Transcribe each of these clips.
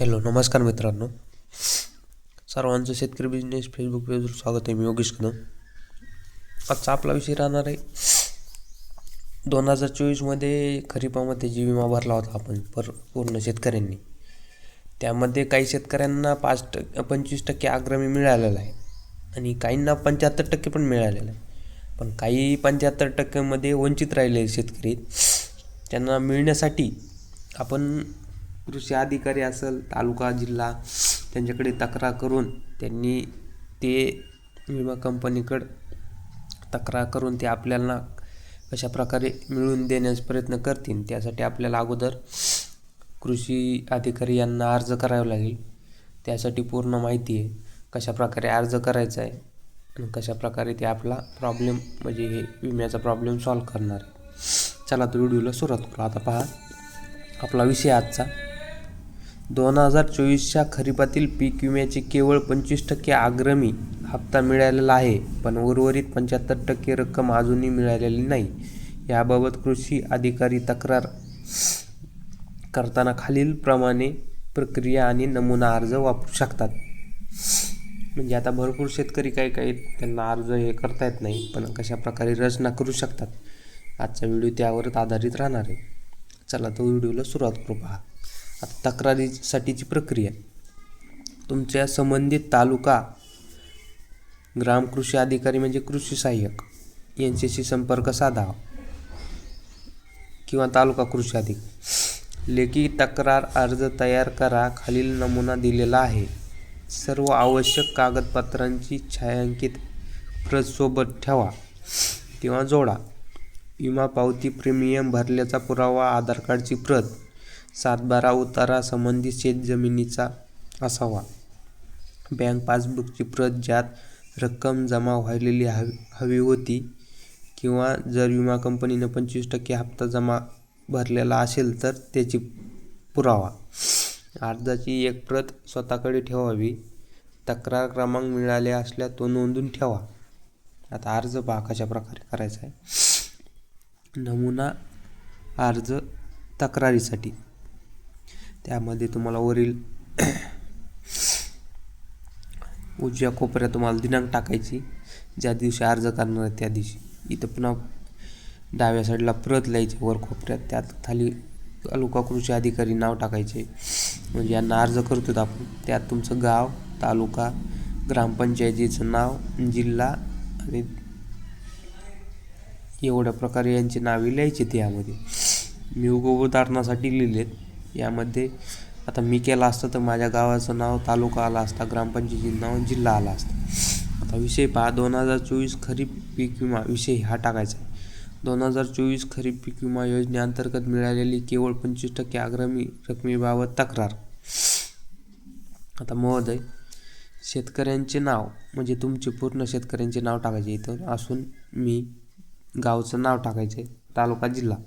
Hello नमस्कार मित्रांनो. सर्वांचं शेतकरी बिझनेस फेसबुक पेजवर स्वागत आहे. मी योगेश कदम आजचा आपला विषय राहणार आहे. दोन हजार चोवीसमध्ये खरीपामध्ये जी विमा भरला होता आपण पर पूर्ण शेतकऱ्यांनी. त्यामध्ये काही शेतकऱ्यांना पाच टक्के पंचवीस टक्के आग्रमी मिळालेला आहे. आणि काहींना पंच्याहत्तर टक्के पण मिळालेलं आहे. पण काही पंच्याहत्तर टक्क्यामध्ये वंचित राहिले शेतकरी. त्यांना मिळण्यासाठी आपण कृषी अधिकारी असेल तालुका जिल्हा त्यांच्याकडे तक्रार करून त्यांनी ते विमा कंपनीकडं तक्रार करून ते आपल्याला कशा प्रकारे मिळवून देण्याचा प्रयत्न करतील त्यासाठी आपल्याला अगोदर कृषी अधिकारी यांना अर्ज करावा लागेल. त्यासाठी पूर्ण माहिती आहे कशा प्रकारे अर्ज करायचा आहे आणि कशा प्रकारे ते आपला प्रॉब्लेम म्हणजे हे विम्याचा प्रॉब्लेम सॉल्व करणार आहे. चला तर व्हिडिओला सुरुवात करू. आता पहा आपला विषय आजचा. दोन हजार चोवीसच्या खरीपातील पीक विम्याचे केवळ पंचवीस टक्के आग्रमी हप्ता मिळालेला आहे पण उर्वरित पंच्याहत्तर टक्के रक्कम अजूनही मिळालेली नाही. याबाबत कृषी अधिकारी तक्रार करताना खालीलप्रमाणे प्रक्रिया आणि नमुना अर्ज वापरू शकतात. म्हणजे आता भरपूर शेतकरी काही काही त्यांना अर्ज हे करता येत नाही पण कशा प्रकारे रचना करू शकतात? आजचा व्हिडिओ त्यावरच आधारित राहणार आहे. चला तो व्हिडिओला सुरुवात करू पहा. आता तक्रारीसाठीची प्रक्रिया. तुमच्या संबंधित तालुका ग्राम कृषी अधिकारी म्हणजे कृषी सहाय्यक यांच्याशी संपर्क साधावा. किंवा तालुका कृषी अधिकारी लेखी तक्रार अर्ज तयार करा खालील नमुना दिलेला आहे. सर्व आवश्यक कागदपत्रांची छायांकित प्रत सोबत ठेवा किंवा जोडा. विमा पावती प्रीमियम भरल्याचा पुरावा आधार कार्डची प्रत सातबारा उतारा संबंधित शेतजमिनीचा असावा. बँक पासबुकची प्रत ज्यात रक्कम जमा व्हायलेली हवी हवी होती किंवा जर विमा कंपनीनं पंचवीस टक्के हप्ता जमा भरलेला असेल तर त्याची पुरावा. अर्जाची एक प्रत स्वतःकडे ठेवावी. तक्रार क्रमांक मिळाले असल्या तो नोंदून ठेवा. आता अर्ज पहा कशा प्रकारे करायचा आहे. नमुना अर्ज तक्रारीसाठी. त्यामध्ये तुम्हाला वरील उजव्या कोपऱ्यात तुम्हाला दिनांक टाकायची. ज्या दिवशी अर्ज करणार आहे त्या दिवशी. इथं पुन्हा डाव्या साईडला प्रत लिहायची वर कोपऱ्यात. त्यात खाली तालुका कृषी अधिकारी नाव टाकायचे. म्हणजे यांना अर्ज करतो आपण. त्यात तुमचं गाव तालुका ग्रामपंचायतीचं नाव जिल्हा आणि एवढ्या प्रकारे यांची नावे लिहायची त्यामध्ये मी उदाहरणासाठी लिहिलेत. यामध्ये आता मी केला असतं तर माझ्या गावाचं नाव तालुका आला असता ग्रामपंचायतीचं नाव जिल्हा आला असता. आता विषय पहा दोन हजार चोवीस खरीप पीक विमा विषय हा टाकायचा आहे. दोन हजार चोवीस खरीप पीक विमा योजनेअंतर्गत मिळालेली केवळ पंचवीस टक्के आग्रमी रकमेबाबत तक्रार. आता महोदय शेतकऱ्यांचे नाव म्हणजे तुमचे पूर्ण शेतकऱ्यांचे नाव टाकायचे. इथं असून मी गावचं नाव टाकायचे तालुका जिल्हा.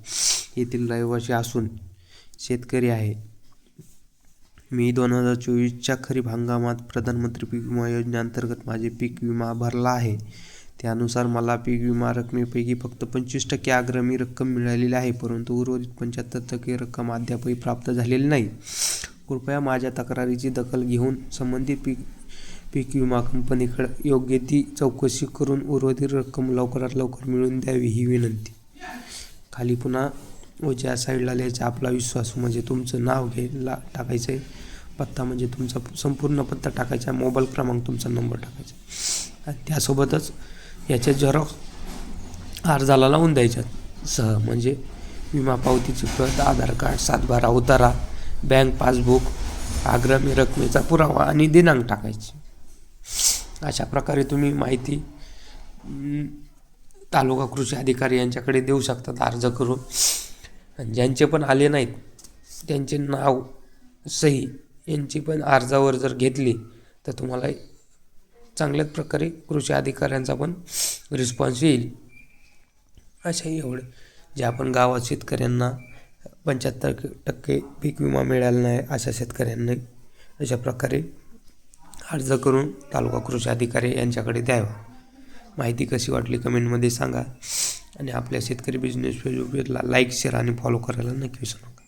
येथील रहिवासी असून शेतकरी आहे. मी दोन हजार चोवीसच्या खरीप हंगामात प्रधानमंत्री पीक विमा योजनेअंतर्गत माझे पीक विमा भरला आहे. त्यानुसार मला पीक विमा रकमेपैकी फक्त पंचवीस टक्के आग्रमी रक्कम मिळालेली आहे परंतु उर्वरित पंच्याहत्तर टक्के रक्कम अद्यापही प्राप्त झालेली नाही. कृपया माझ्या तक्रारीची दखल घेऊन संबंधित पीक पीक विमा कंपनीकडे योग्य ती चौकशी करून उर्वरित रक्कम लवकरात लवकर मिळवून द्यावी ही विनंती. खाली पुन्हा उजव्या साईडला लिहायचा आपला विश्वास म्हणजे तुमचं नाव घे ला टाकायचं आहे पत्ता म्हणजे तुमचा संपूर्ण पत्ता टाकायचा मोबाईल क्रमांक तुमचा नंबर टाकायचा. आणि त्यासोबतच याच्या झेरॉक्स अर्जाला लावून द्यायच्यात. सह म्हणजे विमा पावतीची प्रत आधार कार्ड सातबारा उतारा बँक पासबुक आग्रमी रकमेचा पुरावा आणि दिनांक टाकायची. अशा प्रकारे तुम्ही माहिती तालुका कृषी अधिकारी यांच्याकडे देऊ शकतात अर्ज करून. आणि ज्यांचे पण आले नाहीत त्यांचे नाव सही यांची पण अर्जावर जर घेतली तर तुम्हाला चांगल्याच प्रकारे कृषी अधिकाऱ्यांचा पण रिस्पॉन्स येईल. अशा एवढं. जे आपण गावात शेतकऱ्यांना पंच्याहत्तर टक्के पीक विमा मिळाला नाही अशा शेतकऱ्यांनी अशा प्रकारे अर्ज करून तालुका कृषी अधिकारी यांच्याकडे द्यावा. माहिती कशी वाटली कमेंटमध्ये सांगा. आणि आपल्या शेतकरी बिझनेस फेसबुक पेजला लाईक शेअर आणि फॉलो करायला नक्की विसरू नका.